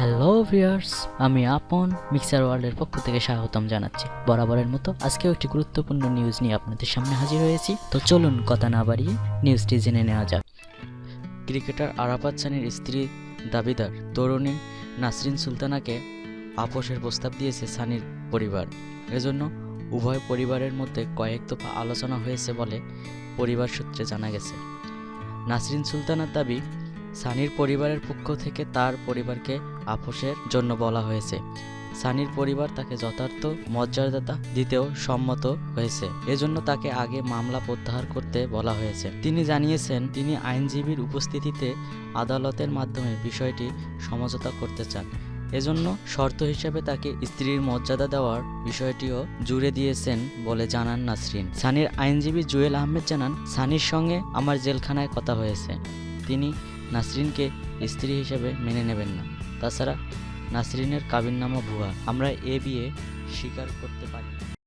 Hello viewers আমি আপন mixer ওয়ার্ল্ডের পক্ষ থেকে স্বাগতম জানাচ্ছি। বরাবরের মতো আজকেও একটি গুরুত্বপূর্ণ নিউজ নিয়ে আপনাদের সামনে হাজির হয়েছি। তো চলুন কথা না বাড়িয়ে নিউজটি জেনে নেওয়া যাক। ক্রিকেটার আরাফাত সানির স্ত্রী দাবিদার তরুণী নাসরিন সুলতানাকে আপোষের প্রস্তাব দিয়েছে সানির পরিবার। এজন্য উভয় পরিবারের মধ্যে কয়েক দফা আলোচনা হয়েছে বলে পরিবার সূত্রে জানা গেছে। নাসরিন সুলতানার দাবি সানির পরিবারের পক্ষ থেকে তার পরিবারকে আপোষের জন্য বলা হয়েছে। সানির পরিবার তাকে যথার্থ মর্যাদা দিতেও সম্মত হয়েছে। এজন্য তাকে আগে মামলা প্রত্যাহার করতে বলা হয়েছে। তিনি জানিয়েছেন, তিনি আইনজীবীর উপস্থিতিতে আদালতের মাধ্যমে বিষয়টি সমঝোতা করতে চান। এজন্য শর্ত হিসেবে তাকে স্ত্রীর মর্যাদা দেওয়ার বিষয়টিও জুড়ে দিয়েছেন বলে জানান নাসরিন। সানির আইনজীবী জুয়েল আহমেদ জানান, সানির সঙ্গে আমার জেলখানায় কথা হয়েছে। তিনি নাসরিনকে স্ত্রী হিসেবে মেনে নেবেন না তাছাড়া নাসরিনের কাবিন নামা ভুয়া আমরা এ বিয়ে স্বীকার করতে পারি।